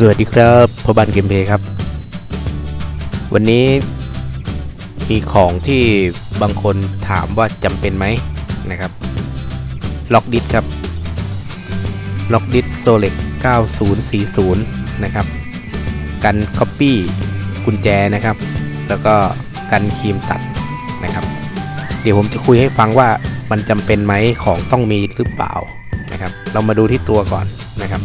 สวัสดีครับพบันเกมเพย์ครับ วันนี้มีของที่บางคนถามว่าจำเป็นไหมนะครับล็อกดิสครับล็อกดิสโซเล็ก9040 นะครับ กันคอปปี้กุญแจนะครับ แล้วก็กันครีมตัดนะครับ เดี๋ยวผมจะคุยให้ฟังว่ามันจำเป็นไหมของต้องมีหรือเปล่านะครับ เรามาดูที่ตัวก่อนนะครับ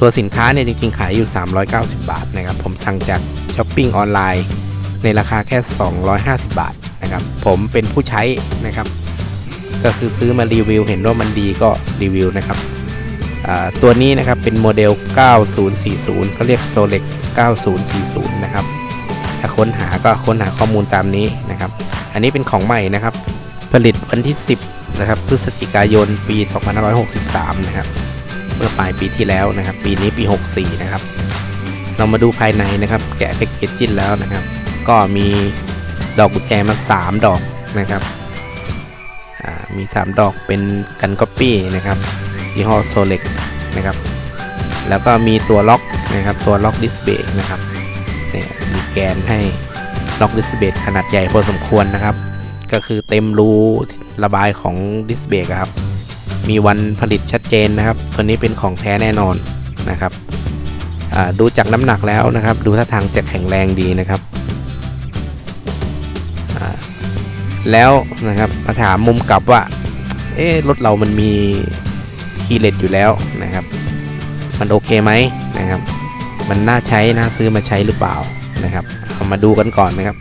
ตัวสินค้าเนี่ยจริงๆ ขายอยู่ 390 บาทนะครับ ผมสั่งจากช้อปปิ้งออนไลน์ในราคาแค่ 250 บาทนะครับ ผมเป็นผู้ใช้นะครับ ก็คือซื้อมารีวิว เห็นว่ามันดีก็รีวิวนะครับอ่าตัวนี้นะครับเป็นโมเดล 9040เขาเรียก Solex 9040 นะครับ ถ้าค้นหาก็ค้นหาข้อมูลตามนี้นะครับ อันนี้เป็นของใหม่นะครับ ผลิตวันที่ 10 นะครับ พฤศจิกายนปี 2563 นะครับ เมื่อปลายปีที่แล้วนะครับ ปีนี้ปี 64 นะครับ เรามาดูภายในนะครับ แกะแพ็กเกจจิ้นแล้วนะครับ ก็มีดอกกุญแจมา 3 ดอกนะครับมี 3 ดอกเป็นกันก๊อปปี้นะครับยี่ห้อโซเล็กนะครับ แล้วก็มีตัวล็อกนะครับตัวล็อกดิสเบรกนะครับเนี่ยมีแกนให้ล็อกดิสเบรกขนาดใหญ่พอสมควรนะครับ ก็คือเต็มรูระบายของดิสเบรกครับ มีวันผลิตชัดเจนนะครับ ตัวนี้เป็นของแท้แน่นอนนะครับอ่าดูจากน้ำหนักแล้วนะครับ ดูท่าทางจะแข็งแรงดีนะครับอ่าแล้วนะครับมาถามมุมกลับว่า เอ๊รถเรามันมีคีเลสอยู่แล้วนะครับ มันโอเคไหมนะครับ มันน่าใช้น่าซื้อมาใช้หรือเปล่านะครับเอามาดูกันก่อนนะครับ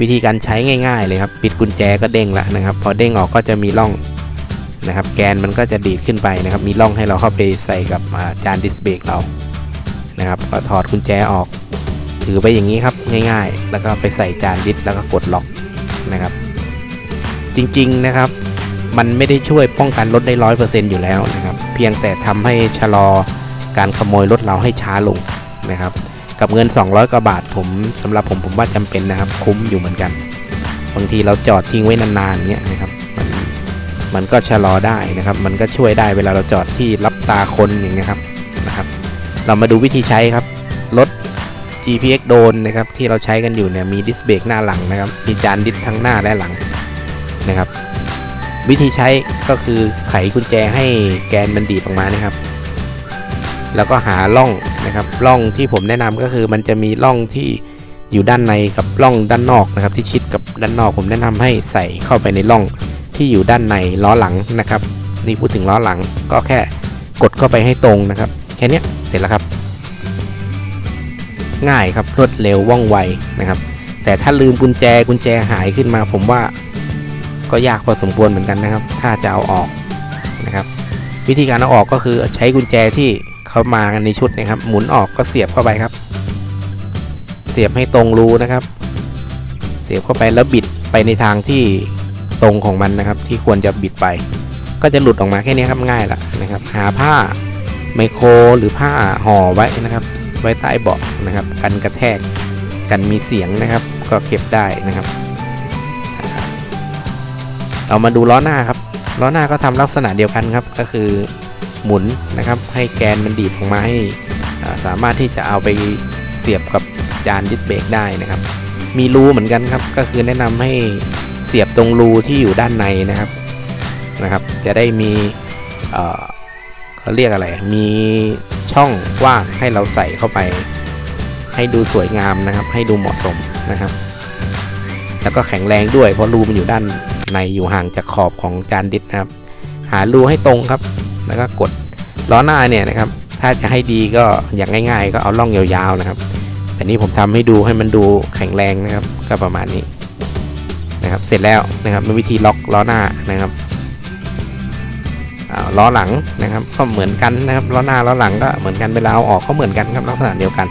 วิธีการใช้ง่าย ๆ เลยครับ ปิดกุญแจก็เด้งแล้วนะครับ พอเด้งออกก็จะมีร่อง นะครับ แกนมันก็จะดีดขึ้นไปนะครับ มีร่องให้เราเข้าไปใส่กับจานดิสเบรกเรานะครับ ก็ถอดกุญแจออก ถือไปอย่างนี้ครับง่าย ๆ แล้วก็ไปใส่จานดิสแล้วก็กดล็อกนะครับ จริงๆนะครับ มันไม่ได้ช่วยป้องกันรถได้ร้อยเปอร์เซ็นต์อยู่แล้วนะครับ เพียงแต่ทำให้ชะลอการขโมยรถเราให้ช้าลงนะครับกับเงิน 200 กว่าบาทผมสำหรับผมผมว่าจำเป็นนะครับ คุ้มอยู่เหมือนกัน บางทีเราจอดทิ้งไว้นานๆเงี้ยนะครับ มันก็ชะลอได้นะครับ มันก็ช่วยได้เวลาเราจอดที่รับตาคนอย่างเงี้ยครับนะครับ เรามาดูวิธีใช้ครับรถ GPX โดนนะครับที่เราใช้กันอยู่เนี่ยมีดิสเบรกหน้าหลังนะครับมีจานดิสทั้งหน้าและหลังนะครับ วิธีใช้ก็คือไขกุญแจให้แกนมันดีดออกมานะครับ แล้วก็หาร่องนะครับร่องที่ผมแนะนำก็คือมันจะมีร่องที่อยู่ด้านในกับร่องด้านนอกนะครับ ที่ชิดกับด้านนอกผมแนะนำให้ใส่เข้าไปในร่อง ที่อยู่ด้านในล้อหลังนะครับนี่พูดถึงล้อหลังก็แค่กดเข้าไปให้ตรงนะครับ แค่นี้เสร็จแล้วครับ ง่ายครับรวดเร็วว่องไวนะครับ แต่ถ้าลืมกุญแจกุญแจหายขึ้นมาผมว่าก็ยากพอสมควรเหมือนกันนะครับ ถ้าจะเอาออกนะครับ วิธีการเอาออกก็คือใช้กุญแจที่เขามากันในชุดนะครับ หมุนออกก็เสียบเข้าไปครับ เสียบให้ตรงรูนะครับ เสียบเข้าไปแล้วบิดไปในทางที่ ตรงของมันนะครับ ที่ควรจะบิดไป ก็จะหลุดออกมาแค่นี้ครับง่ายละนะครับ หาผ้าไมโครหรือผ้าห่อไว้นะครับ ไว้ใต้เบาะนะครับ กันกระแทกกันมีเสียงนะครับ ก็เก็บได้นะครับ เรามาดูล้อหน้าครับล้อหน้าก็ทำลักษณะเดียวกันครับ ก็คือหมุนนะครับ ให้แกนมันดีดออกมาให้สามารถที่จะเอาไปเสียบกับจานดิสเบรกได้นะครับ มีรูเหมือนกันครับ ก็คือแนะนำให้ เสียบตรงรูที่อยู่ด้านในนะครับนะครับ จะได้มีเอ่อเขาเรียกอะไร มีช่องว่างให้เราใส่เข้าไป ให้ดูสวยงามนะครับ ให้ดูเหมาะสมนะครับ แล้วก็แข็งแรงด้วย เพราะรูมันอยู่ด้านในอยู่ห่างจากขอบของจานดิสนะครับ หารูให้ตรงครับ แล้วก็กดล้อหน้าเนี่ยนะครับ ถ้าจะให้ดีก็อย่างง่าย ๆ ก็เอาล่องยาวๆนะครับ แต่นี้ผมทำให้ดูให้มันดูแข็งแรงนะครับ ก็ประมาณนี้ นะครับเสร็จแล้วนะครับเป็นวิธีล็อกล้อหน้านะครับล้อหลังนะครับก็เหมือนกันนะครับล้อหน้าล้อหลังก็เหมือนกันเวลาเอาออกก็เหมือนกันครับลักษณะเดียวกัน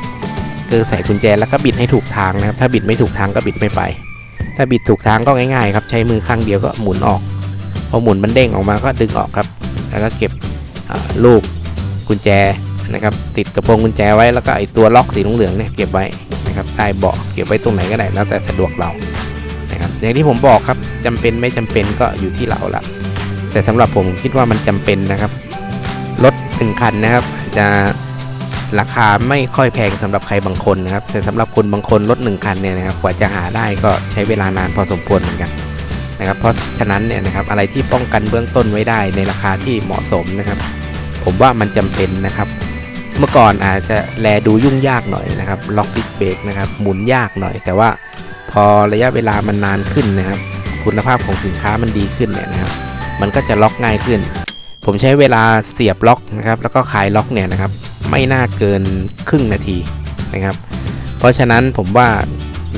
คือใส่กุญแจแล้วก็บิดให้ถูกทางนะครับ ถ้าบิดไม่ถูกทางก็บิดไม่ไป ถ้าบิดถูกทางก็ง่ายๆครับใช้มือข้างเดียวก็หมุนออก พอหมุนมันเด้งออกมาก็ดึงออกครับ แล้วก็เก็บลูกกุญแจนะครับ ติดกระโปรงกุญแจไว้แล้วก็ไอตัวล็อกสีเหลืองเนี่ยเก็บไว้นะครับใต้เบาะเก็บไว้ตรงไหนก็ได้แล้วแต่สะดวกเรา อย่างที่ผมบอกครับจำเป็นไม่จำเป็นก็อยู่ที่เราละแต่สำหรับผมคิดว่ามันจำเป็นนะครับรถหนึ่งคันนะครับ จะราคาไม่ค่อยแพงสำหรับใครบางคนนะครับ แต่สำหรับคนบางคนรถหนึ่งคันเนี่ยนะครับกว่าจะหาได้ก็ใช้เวลานานพอสมควรเหมือนกันนะครับ เพราะฉะนั้นเนี่ยนะครับอะไรที่ป้องกันเบื้องต้นไว้ได้ในราคาที่เหมาะสมนะครับ ผมว่ามันจำเป็นนะครับ เมื่อก่อนอาจจะแลดูยุ่งยากหน่อยนะครับล็อกดิสเบรกนะครับหมุนยากหน่อยแต่ว่า พอระยะเวลามันนานขึ้นนะครับ คุณภาพของสินค้ามันดีขึ้นเนี่ยนะครับ มันก็จะล็อกง่ายขึ้น ผมใช้เวลาเสียบล็อกนะครับ แล้วก็คลายล็อกเนี่ยนะครับ ไม่น่าเกินครึ่งนาทีนะครับ เพราะฉะนั้นผมว่า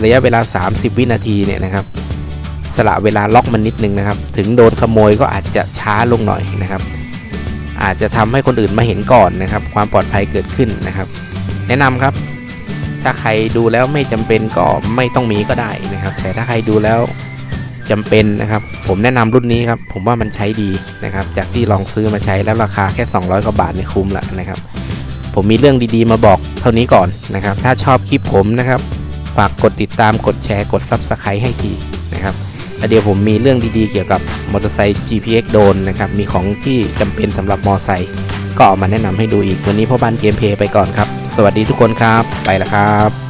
ระยะเวลา 30 วินาทีเนี่ยนะครับ สละเวลาล็อกมันนิดนึงนะครับ ถึงโดนขโมยก็อาจจะช้าลงหน่อยนะครับ อาจจะทำให้คนอื่นมาเห็นก่อนนะครับ ความปลอดภัยเกิดขึ้นนะครับ แนะนำครับ ถ้าใครดูแล้วไม่จำเป็นก็ไม่ต้องมีก็ได้นะครับ แต่ถ้าใครดูแล้วจำเป็นนะครับ ผมแนะนำรุ่นนี้ครับ ผมว่ามันใช้ดีนะครับ จากที่ลองซื้อมาใช้แล้วราคาแค่ 200 กว่าบาทในยคุ้มละนะครับ ผมมีเรื่องดีๆมาบอกเท่านี้ก่อนนะครับ ถ้าชอบคลิปผมนะครับ ฝากกดติดตามกดแชร์กด Subscribe ให้ทีนะครับแล้วเดี๋ยวผมมีเรื่องดีๆเกี่ยวกับมอเตอร์ไซค์ GPX โดนนะครับ มีของที่จำเป็นสำหรับมอเตอร์ไซค์ก็เอามาแนะนำให้ดูอีกวันนี้พ่อบ้านเกมเพย์ไปก่อนครับ สวัสดีทุกคนครับ ไปแล้วครับ